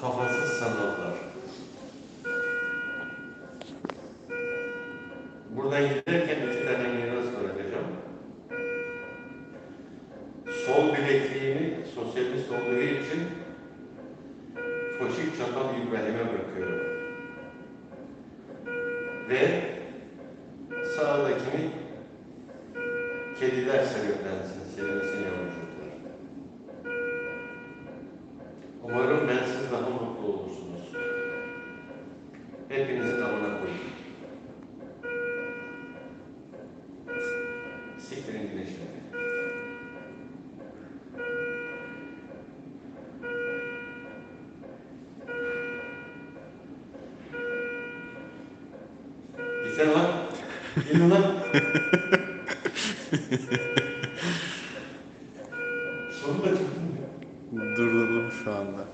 Kafasız sanatlar. Buradan giderken iki tane miras bırakacağım. Sol bilekliğimi sosyalist olduğu için Foşik Çatal İbrahim'e bırakıyorum. Ve sağdakini kediler sebeplensin, sevinsin yavrucuklar. Umarım ben siz daha mutlu olursunuz. Hepinizi damına koyun. Siktirin güneşleri. Gitsene lan. Gelin lan. Sorun da mı? Dur şu anda.